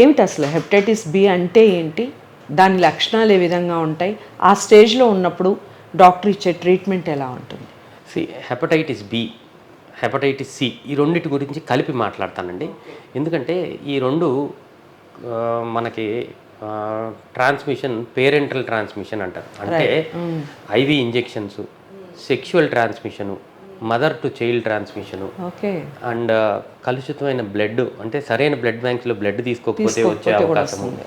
ఏమిటి అసలు hepatitis B అంటే ఏంటి? దాని లక్షణాలు ఏ విధంగా ఉంటాయి? ఆ స్టేజ్లో ఉన్నప్పుడు డాక్టర్ ఇచ్చే ట్రీట్మెంట్ ఎలా ఉంటుంది? C hepatitis B hepatitis C ఈ రెండిటి గురించి కలిపి మాట్లాడతానండి. ఎందుకంటే ఈ రెండు మనకి ట్రాన్స్మిషన్ పేరెంటల్ ట్రాన్స్మిషన్ అంటారు. అంటే IV injections sexual transmission mother to child transmission. Okay. And కలుషితమైన బ్లడ్ అంటే సరైన బ్లడ్ బ్యాంక్స్లో బ్లడ్ తీసుకోకపోతే వచ్చే అవకాశం ఉంది.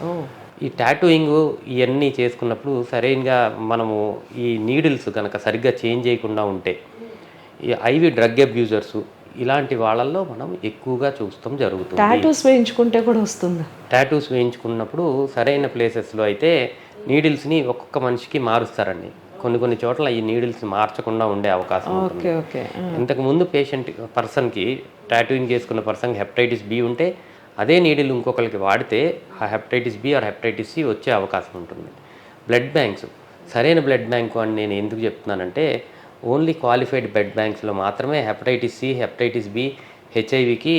ఈ టాటూయింగ్ ఇవన్నీ చేసుకున్నప్పుడు సరైనగా మనము ఈ నీడిల్స్ కనుక సరిగ్గా చేంజ్ చేయకుండా ఉంటే ఈ ఐవి డ్రగ్ అబ్యూజర్స్ ఇలాంటి వాళ్ళల్లో మనం ఎక్కువగా చూస్తాం జరుగుతుంది. టాటూస్ వేయించుకుంటే కూడా వస్తుందా. టాటూస్ వేయించుకున్నప్పుడు సరైన ప్లేసెస్లో అయితే నీడిల్స్ని ఒక్కొక్క మనిషికి మారుస్తారండి. కొన్ని కొన్ని చోట్ల ఈ నీడిల్స్ మార్చకుండా ఉండే అవకాశం ఉంటుంది. Okay okay. ఇంతకు ముందు పేషెంట్ పర్సన్కి టాటూయింగ్ చేసుకున్న పర్సన్కి హెపటైటిస్ బి ఉంటే అదే నీడిల్ ఇంకొకరికి వాడితే ఆ hepatitis B or hepatitis C వచ్చే అవకాశం ఉంటుంది. బ్లడ్ బ్యాంక్స్ సరైన బ్లడ్ బ్యాంకు అని నేను ఎందుకు చెప్తున్నానంటే ఓన్లీ క్వాలిఫైడ్ బ్లడ్ బ్యాంక్స్లో మాత్రమే హెపటైటిస్ సి హెపటైటిస్ బి హెచ్ఐవికి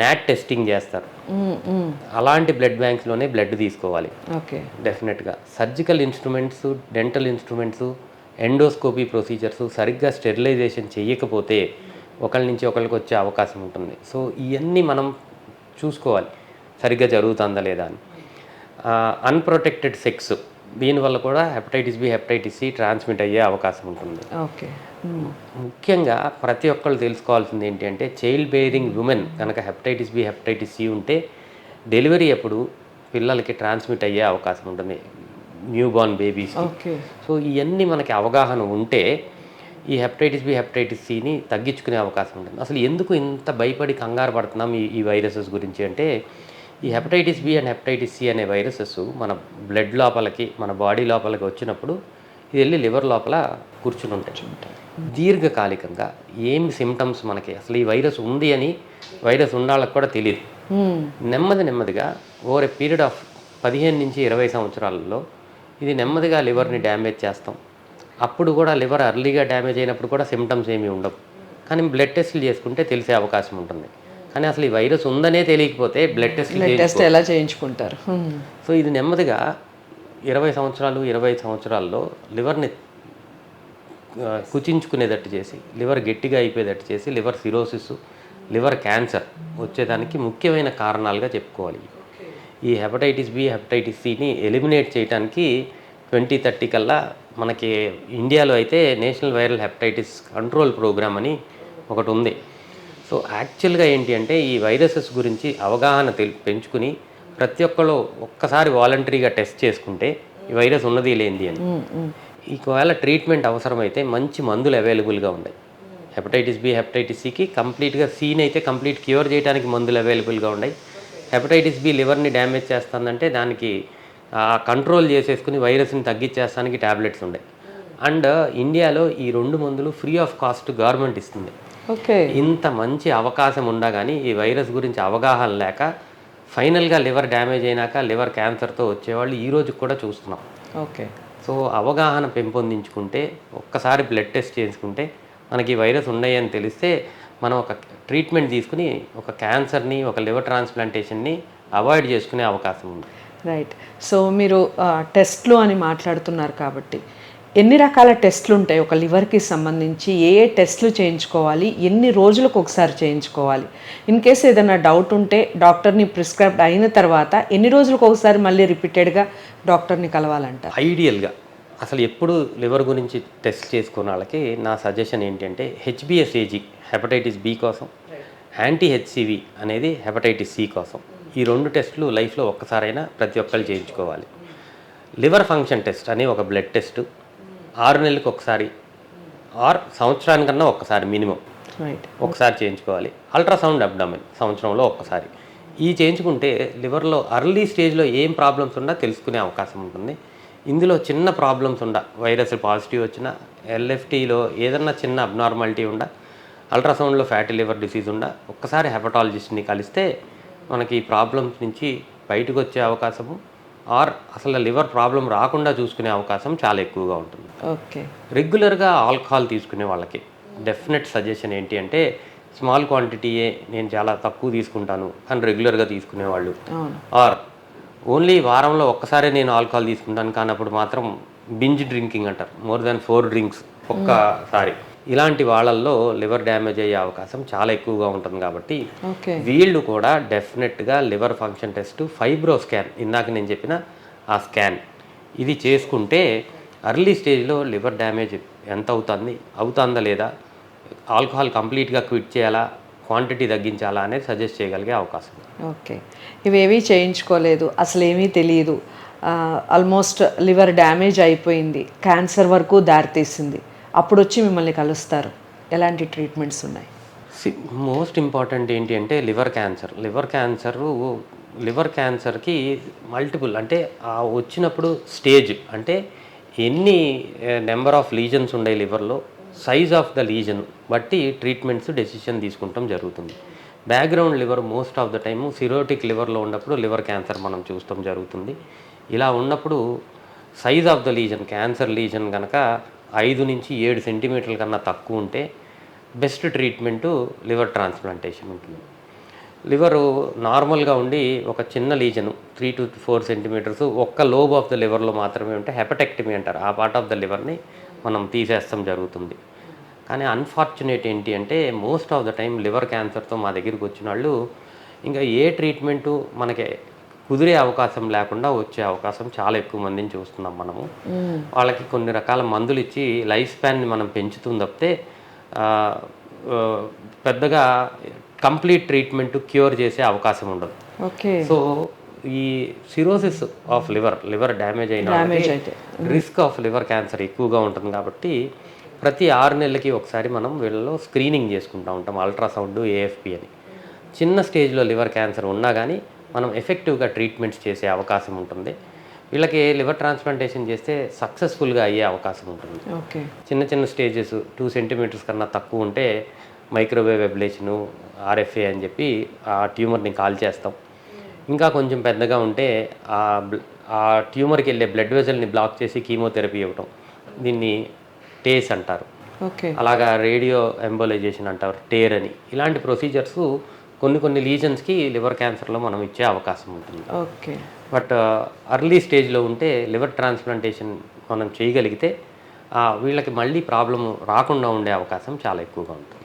నాట్ టెస్టింగ్ చేస్తారు. అలాంటి బ్లడ్ బ్యాంక్స్లోనే బ్లడ్ తీసుకోవాలి. ఓకే. డెఫినెట్గా. Surgical instruments dental instruments endoscopy procedures సరిగ్గా స్టెరిలైజేషన్ చేయకపోతే ఒకళ్ళ నుంచి ఒకరికి వచ్చే అవకాశం ఉంటుంది. సో ఇవన్నీ మనం చూసుకోవాలి. సరిగ్గా జరుగుతుందా లేదా అని. అన్ప్రొటెక్టెడ్ సెక్స్ దీనివల్ల కూడా hepatitis B hepatitis C transmit అయ్యే అవకాశం ఉంటుంది. ఓకే. ముఖ్యంగా ప్రతి ఒక్కళ్ళు తెలుసుకోవాల్సింది ఏంటి అంటే చైల్డ్ బేరింగ్ ఉమెన్ కనుక హెపటైటిస్ బి హెపటైటిస్ సి ఉంటే డెలివరీ అప్పుడు పిల్లలకి ట్రాన్స్మిట్ అయ్యే అవకాశం ఉంటుంది. New born babies okay. So ఇవన్నీ మనకి అవగాహన ఉంటే ఈ హెపటైటిస్ బి హెపటైటిస్ సిని తగ్గించుకునే అవకాశం ఉంటుంది. అసలు ఎందుకు ఇంత భయపడి కంగారు పడుతున్నాం ఈ ఈ వైరసెస్ గురించి అంటే ఈ hepatitis B and hepatitis C అనే వైరసెస్ మన బ్లడ్ లోపలికి మన బాడీ లోపలికి వచ్చినప్పుడు ఇది వెళ్ళి లివర్ లోపల కూర్చుని ఉంటాయి. దీర్ఘకాలికంగా ఏమి సిమ్టమ్స్ మనకి? అసలు ఈ వైరస్ ఉంది అని వైరస్ ఉండాలకు కూడా తెలియదు నెమ్మది నెమ్మదిగా ఓవర్ ఎ పీరియడ్ ఆఫ్ పదిహేను నుంచి ఇరవై సంవత్సరాలలో ఇది నెమ్మదిగా లివర్ని డ్యామేజ్ చేస్తాం. అప్పుడు కూడా లివర్ అర్లీగా డ్యామేజ్ అయినప్పుడు కూడా సిమ్టమ్స్ ఏమీ ఉండవు. కానీ బ్లడ్ టెస్ట్లు చేసుకుంటే తెలిసే అవకాశం ఉంటుంది. కానీ అసలు ఈ వైరస్ ఉందనే తెలియకపోతే బ్లడ్ టెస్ట్లు టెస్ట్ ఎలా చేయించుకుంటారు. సో ఇది నెమ్మదిగా ఇరవై సంవత్సరాలు ఇరవై సంవత్సరాల్లో లివర్ని కుచించుకునేటట్టు చేసి లివర్ గట్టిగా అయిపోయేటట్టు చేసి లివర్ సిరోసిస్ లివర్ క్యాన్సర్ వచ్చేదానికి ముఖ్యమైన కారణాలుగా చెప్పుకోవాలి. ఈ హెపటైటిస్ బి హెపటైటిస్ సిని ఎలిమినేట్ చేయడానికి ట్వంటీ థర్టీ కల్లా మనకి ఇండియాలో అయితే national viral hepatitis control programme అని ఒకటి ఉంది. సో యాక్చువల్గా ఏంటి అంటే ఈ వైరసెస్ గురించి అవగాహన తెల్ పెంచుకుని ప్రతి ఒక్కళ్ళు ఒక్కసారి వాలంటరీగా టెస్ట్ చేసుకుంటే ఈ వైరస్ ఉన్నది లేనిది అని. ఒకవేళ ట్రీట్మెంట్ అవసరమైతే మంచి మందులు అవైలబుల్గా ఉన్నాయి. హెపటైటిస్ బి హెపటైటిస్ సికి కంప్లీట్గా సీన్ అయితే కంప్లీట్ క్యూర్ చేయడానికి మందులు అవైలబుల్గా ఉన్నాయి. హెపటైటిస్ బి లివర్ని డ్యామేజ్ చేస్తుందంటే దానికి కంట్రోల్ చేసేసుకుని వైరస్ని తగ్గించేస్తానికి ట్యాబ్లెట్స్ ఉన్నాయి. అండ్ ఇండియాలో ఈ రెండు మందులు ఫ్రీ ఆఫ్ కాస్ట్ గవర్నమెంట్ ఇస్తుంది. ఓకే. ఇంత మంచి అవకాశం ఉండా కానీ ఈ వైరస్ గురించి అవగాహన లేక ఫైనల్గా లివర్ డ్యామేజ్ అయినాక లివర్ క్యాన్సర్తో వచ్చేవాళ్ళు ఈ రోజు కూడా చూస్తున్నాం. ఓకే. సో అవగాహన పెంపొందించుకుంటే ఒక్కసారి బ్లడ్ టెస్ట్ చేసుకుంటే మనకి వైరస్ ఉన్నాయి అని తెలిస్తే మనం ఒక ట్రీట్మెంట్ తీసుకుని ఒక క్యాన్సర్ని ఒక లివర్ ట్రాన్స్ప్లాంటేషన్ని అవాయిడ్ చేసుకునే అవకాశం ఉంది. రైట్. సో మీరు టెస్ట్లు అని మాట్లాడుతున్నారు కాబట్టి ఎన్ని రకాల టెస్ట్లు ఉంటాయి? ఒక లివర్కి సంబంధించి ఏ ఏ టెస్ట్లు చేయించుకోవాలి? ఎన్ని రోజులకు ఒకసారి చేయించుకోవాలి? ఇన్ కేసు ఏదైనా డౌట్ ఉంటే డాక్టర్ని ప్రిస్క్రైబ్డ్ అయిన తర్వాత ఎన్ని రోజులకు ఒకసారి మళ్ళీ రిపీటెడ్గా డాక్టర్ని కలవాలంట? ఐడియల్గా. అసలు ఎప్పుడు లివర్ గురించి టెస్ట్ చేసుకున్న వాళ్ళకి నా సజెషన్ ఏంటంటే హెచ్బిఎస్ఏజీ హెపటైటిస్ బి కోసం యాంటీ హెచ్సివి అనేది హెపటైటిస్ సి కోసం. ఈ రెండు టెస్టులు లైఫ్లో ఒక్కసారైనా ప్రతి ఒక్కరు చేయించుకోవాలి. లివర్ ఫంక్షన్ టెస్ట్ అనే ఒక బ్లడ్ టెస్ట్ ఆరు నెలలకు ఒకసారి. ఆర్ సంవత్సరానికన్నా ఒక్కసారి మినిమం. ఒకసారి చేయించుకోవాలి. అల్ట్రాసౌండ్ అబ్డామిన్ సంవత్సరంలో ఒక్కసారి. ఈ చేయించుకుంటే లివర్లో అర్లీ స్టేజ్లో ఏం ప్రాబ్లమ్స్ ఉన్నా తెలుసుకునే అవకాశం ఉంటుంది. ఇందులో చిన్న ప్రాబ్లమ్స్ ఉండ వైరస్ పాజిటివ్ వచ్చినా ఎల్ఎఫ్టీలో ఏదన్నా చిన్న అబ్నార్మాలిటీ ఉండ అల్ట్రాసౌండ్లో ఫ్యాటీ లివర్ డిసీజ్ ఉండ ఒక్కసారి హెపటాలజిస్ట్ని కలిస్తే మనకి ఈ ప్రాబ్లమ్స్ నుంచి బయటకు వచ్చే అవకాశము ఆర్ అసలు లివర్ ప్రాబ్లం రాకుండా చూసుకునే అవకాశం చాలా ఎక్కువగా ఉంటుంది. ఓకే. రెగ్యులర్గా ఆల్కహాల్ తీసుకునే వాళ్ళకి డెఫినెట్ సజెషన్ ఏంటి అంటే స్మాల్ క్వాంటిటీయే నేను చాలా తక్కువ తీసుకుంటాను కానీ రెగ్యులర్గా తీసుకునేవాళ్ళు ఆర్ ఓన్లీ వారంలో ఒక్కసారే నేను ఆల్కహాల్ తీసుకుంటాను కానప్పుడు మాత్రం బింజ్ డ్రింకింగ్ అంటారు. మోర్ దాన్ ఫోర్ డ్రింక్స్ ఒక్కసారి. ఇలాంటి వాళ్ళల్లో లివర్ డ్యామేజ్ అయ్యే అవకాశం చాలా ఎక్కువగా ఉంటుంది కాబట్టి ఓకే. వీళ్ళు కూడా డెఫినెట్గా liver function test fibro scan ఇందాక నేను చెప్పిన ఆ స్కాన్. ఇది చేసుకుంటే అర్లీ స్టేజ్లో లివర్ డ్యామేజ్ ఎంత అవుతుంది అవుతుందా లేదా ఆల్కహాల్ కంప్లీట్గా క్విట్ చేయాలా క్వాంటిటీ తగ్గించాలా అనేది సజెస్ట్ చేయగలిగే అవకాశం. ఓకే. ఇవేవీ చేయించుకోలేదు అసలు ఏమీ తెలియదు ఆల్మోస్ట్ లివర్ డ్యామేజ్ అయిపోయింది క్యాన్సర్ వరకు దారితీసింది. అప్పుడు వచ్చి మిమ్మల్ని కలుస్తారు. ఎలాంటి ట్రీట్మెంట్స్ ఉన్నాయి? మోస్ట్ ఇంపార్టెంట్ ఏంటి అంటే liver cancer. Liver cancer liver క్యాన్సర్కి మల్టిపుల్ అంటే ఆ వచ్చినప్పుడు స్టేజ్ అంటే ఎన్ని నెంబర్ ఆఫ్ లీజన్స్ ఉన్నాయి లివర్లో సైజ్ ఆఫ్ ద లీజన్ బట్టి ట్రీట్మెంట్స్ డెసిషన్ తీసుకుంటాం జరుగుతుంది. Background liver most of the time cirrhotic లివర్లో ఉన్నప్పుడు లివర్ క్యాన్సర్ మనం చూస్తాం జరుగుతుంది. ఇలా ఉన్నప్పుడు size of the lesion cancer lesion కనుక ఐదు నుంచి ఏడు సెంటీమీటర్ల కన్నా తక్కువ ఉంటే బెస్ట్ ట్రీట్మెంటు లివర్ ట్రాన్స్ప్లాంటేషన్ ఉంటుంది. లివరు నార్మల్గా ఉండి ఒక చిన్న lesion three to four centimetres ఒక్క లోబ్ ఆఫ్ ద లివర్లో మాత్రమే ఉంటే హెపటెక్టమీ అంటారు. ఆ పార్ట్ ఆఫ్ ద లివర్ని మనం తీసేస్తాం జరుగుతుంది. కానీ అన్ఫార్చునేట్ ఏంటి అంటే most of the time liver క్యాన్సర్తో మా దగ్గరికి వచ్చిన వాళ్ళు ఇంకా ఏ ట్రీట్మెంటు మనకి కుదిరే అవకాశం లేకుండా వచ్చే అవకాశం చాలా ఎక్కువ మందిని చూస్తున్నాం మనము. వాళ్ళకి కొన్ని రకాల మందులు ఇచ్చి లైఫ్ స్పాన్ని మనం పెంచుతుంది తప్పితే పెద్దగా కంప్లీట్ ట్రీట్మెంట్ క్యూర్ చేసే అవకాశం ఉండదు. ఓకే. సో ఈ cirrhosis of liver liver damage అయిన రిస్క్ ఆఫ్ లివర్ క్యాన్సర్ ఎక్కువగా ఉంటుంది కాబట్టి ప్రతి ఆరు నెలలకి ఒకసారి మనం వీళ్ళలో స్క్రీనింగ్ చేసుకుంటూ ఉంటాం అల్ట్రాసౌండ్ ఏఎఫ్పి అని. చిన్న స్టేజ్లో లివర్ క్యాన్సర్ ఉన్నా కానీ మనం ఎఫెక్టివ్గా ట్రీట్మెంట్స్ చేసే అవకాశం ఉంటుంది. వీళ్ళకి లివర్ ట్రాన్స్ప్లాంటేషన్ చేస్తే సక్సెస్ఫుల్గా అయ్యే అవకాశం ఉంటుంది. ఓకే. చిన్న చిన్న స్టేజెస్ టూ సెంటీమీటర్స్ కన్నా తక్కువ ఉంటే మైక్రోవేవ్ ఎబ్లేషను ఆర్ఎఫ్ఏ అని చెప్పి ఆ ట్యూమర్ని కాల్ చేస్తాం. ఇంకా కొంచెం పెద్దగా ఉంటే ఆ ట్యూమర్కి వెళ్ళే బ్లడ్ వెజల్ని బ్లాక్ చేసి కీమోథెరపీ ఇవ్వటం. దీన్ని టేస్ అంటారు. ఓకే. అలాగా రేడియో ఎంబోలైజేషన్ అంటారు. టేర్ అని. ఇలాంటి ప్రొసీజర్స్ కొన్ని కొన్ని లీజన్స్కి లివర్ క్యాన్సర్లో మనం ఇచ్చే అవకాశం ఉంటుంది. ఓకే. బట్ అర్లీ స్టేజ్లో ఉంటే లివర్ ట్రాన్స్ప్లాంటేషన్ మనం చేయగలిగితే వీళ్ళకి మళ్ళీ ప్రాబ్లం రాకుండా ఉండే అవకాశం చాలా ఎక్కువగా ఉంటుంది.